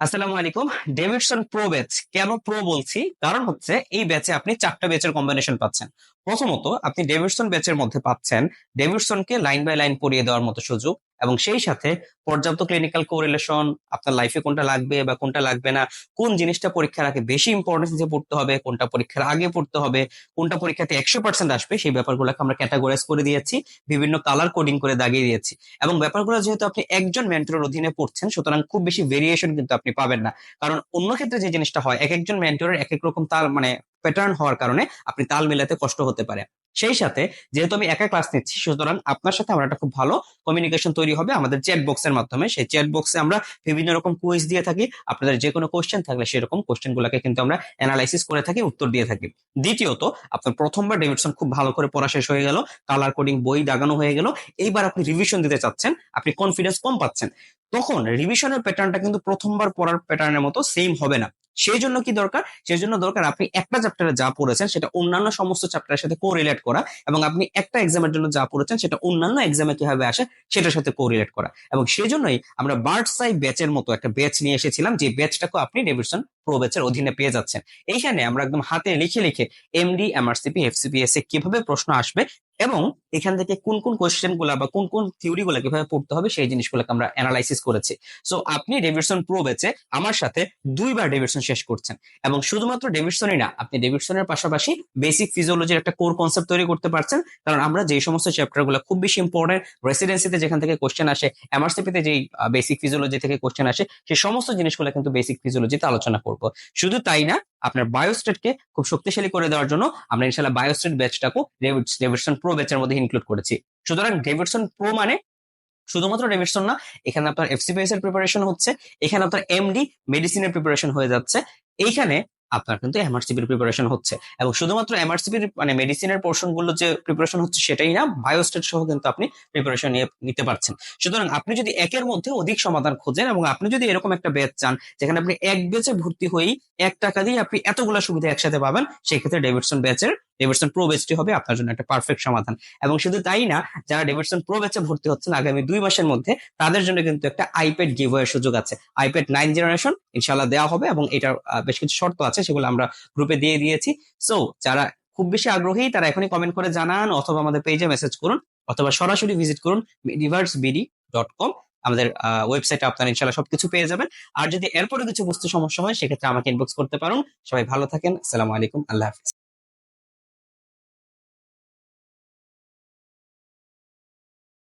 আসসালামু আলাইকুম। Davidson pro batch কেন প্রো বলছি? কারণ হচ্ছে এই ব্যাচে আপনি চারটা ব্যাচের কম্বিনেশন পাচ্ছেন। প্রথমত আপনি ডেভিডসন ব্যাচের মধ্যে পাচ্ছেন। ডেভিডসনকে লাইন বাই লাইন পড়িয়ে দেওয়ার মতো সুযোগ। এবং সেই সাথে পর্যাপ্ত ক্লিনিক্যাল কোরিলেশন আপনার লাইফে কোনটা লাগবে বা কোনটা লাগবে না, কোন জিনিসটা পরীক্ষার আগে বেশি ইম্পর্টেন্স দিয়ে পড়তে হবে, কোনটা পরীক্ষার আগে পড়তে হবে, কোনটা পরীক্ষাতে একশো পার্সেন্ট আসবে, সেই ব্যাপারগুলোকে আমরা ক্যাটাগরাইজ করে দিয়েছি, বিভিন্ন কালার কোডিং করে দাগিয়ে দিয়েছি। এবং ব্যাপারগুলো যেহেতু আপনি একজন মেন্টরের অধীনে পড়ছেন, সুতরাং খুব বেশি ভেরিয়েশন কিন্তু আপনি পাবেন না। কারণ অন্য ক্ষেত্রে যে জিনিসটা হয়, এক একজন মেন্টরের এক এক রকম তার মানে প্যাটার্ন হওয়ার কারণে আপনি তাল মেলাতে কষ্ট হতে পারে। সেই সাথে যেহেতু আমি একা ক্লাস নিচ্ছি, সুতরাং আপনার সাথে আমার একটা খুব ভালো কমিউনিকেশন তৈরি হবে আমাদের চ্যাট বক্সের মাধ্যমে। সেই চ্যাট বক্সে আমরা বিভিন্ন রকম কুইজ দিয়ে থাকি, আপনাদের যে কোনো কোশ্চেন থাকলে সেরকম কোশ্চেন গুলাকে কিন্তু আমরা অ্যানালাইসিস করে থাকি, উত্তর দিয়ে থাকি। দ্বিতীয়ত, আপনার প্রথমবার ডেভিডসন খুব ভালো করে পড়া শেষ হয়ে গেল কালার কোডিং বই দাগানো হয়ে গেল, এইবার আপনি রিভিশন দিতে চাচ্ছেন, আপনি কনফিডেন্স কম পাচ্ছেন। তখন রিভিশনের প্যাটার্নটা কিন্তু প্রথমবার পড়ার প্যাটার্নের মতো সেম হবে না। সেই জন্য কি দরকার? সেই জন্য দরকার আপনি একটা চ্যাপ্টারে যা পড়েছেন সেটা অন্যান্য সমস্ত চ্যাপ্টারের সাথে কোরিলেট করা এবং আপনি একটা এক্সামের জন্য যা পড়েছেন সেটা অন্যান্য এক্সামে কীভাবে আসে সেটার সাথে কোরিলেট করা। এবং সেই জন্যই আমরা বার্ডসাই ব্যাচের মতো একটা ব্যাচ নিয়ে এসেছিলাম যে ব্যাচটাকে আপনি ডেভিডসন প্রো ব্যাচের অধীনে পেয়ে যাচ্ছেন। এইখানে আমরা একদম হাতে লিখে লিখে এমডি এমআরসিপি এফসিপিএস এ কীভাবে প্রশ্ন আসবে এবং এখান থেকে কোন কোন কোয়েশ্চেনগুলা বা কোন কোন থিওরি গুলা কীভাবে পড়তে হবে সেই জিনিসগুলোকে আমরা অ্যানালাইসিস করেছি। সো আপনি ডেভিডসন প্রো বেচে আমার সাথে দুইবার ডেভিডসন শেষ করছেন এবং শুধুমাত্র ডেভিডসনই না, আপনি ডেভিডসনের পাশাপাশি বেসিক ফিজিওলজির একটা কোর কনসেপ্ট তৈরি করতে পারছেন। কারণ আমরা যে সমস্ত চ্যাপ্টারগুলো খুব বেশি ইম্পর্টেন্ট রেসিডেন্সিতে যেখান থেকে কোশ্চেন আসে এমআরসিপিতে যেই বেসিক ফিজিওলজি থেকে কোশ্চেন আসে সেই সমস্ত জিনিসগুলো কিন্তু বেসিক ফিজিওলজিতে আলোচনা করব। শুধু তাই না, আপনার বায়োস্টেটকে খুব শক্তিশালী করে দেওয়ার জন্য আমরা ইনশাল্লাহ বায়োস্টেট ব্যাচটাকেও ডেভিডসন প্রো ব্যাচের মধ্যে ইনক্লুড করেছি। সুতরাং ডেভিডসন প্রো মানে শুধুমাত্র ডেভিডসন না, এখানে আপনার এফসিপিএস এর প্রিপারেশন হচ্ছে, এখানে আপনার এমডি মেডিসিনের প্রিপারেশন হয়ে যাচ্ছে। এইখানে আপনার কিন্তু এমআরসিপির প্রিপারেশন হচ্ছে। এবং শুধুমাত্র এমআরসিপির মানে মেডিসিনের পোর্শনগুলো যে প্রিপারেশন হচ্ছে সেটাই না বায়োস্টেট সহ কিন্তু আপনি প্রিপারেশন নিয়ে নিতে পারছেন। সুতরাং আপনি যদি একের মধ্যে অধিক সমাধান খোঁজেন এবং আপনি যদি এরকম একটা ব্যাচ চান, যেখানে আপনি এক ব্যাচে ভর্তি হয়েই এক টাকা দিয়ে আপনি এতগুলো সুবিধা একসাথে পাবেন সেই ক্ষেত্রে ডেভিডসন ব্যাচের ডেভিডসন প্রো ব্যাচটি হবে আপনার জন্য একটা পারফেক্ট সমাধান। এবং শুধু তাই না, যারা ডেভিডসন প্রো ব্যাচে ভর্তি হচ্ছেন, আগামী দুই মাসের মধ্যে তাদের জন্য কিন্তু একটা আইপ্যাড গিভ সুযোগ আছে। আইপ্যাড নাইন জেনারেশন ইনশাল্লাহ দেওয়া হবে এবং এটার বেশ কিছু শর্ত আছে। সেগুলো আমরা গ্রুপে দিয়ে দিয়েছি। সো যারা খুব বেশি আগ্রহী, তারা এখনই কমেন্ট করে জানান অথবা আমাদের পেজে মেসেজ করুন অথবা সরাসরি ভিজিট করুন রিভার্স বিডি ডট কম আমাদের ওয়েবসাইট আপনারা ইনশাল্লাহ সবকিছু পেয়ে যাবেন। আর যদি এরপরে কিছু বস্তু সমস্যা হয়, সেক্ষেত্রে আমাকে ইনবক্স করতে পারুন। সবাই ভালো থাকেন। আসসালামু আলাইকুম। আল্লাহ হাফিজ।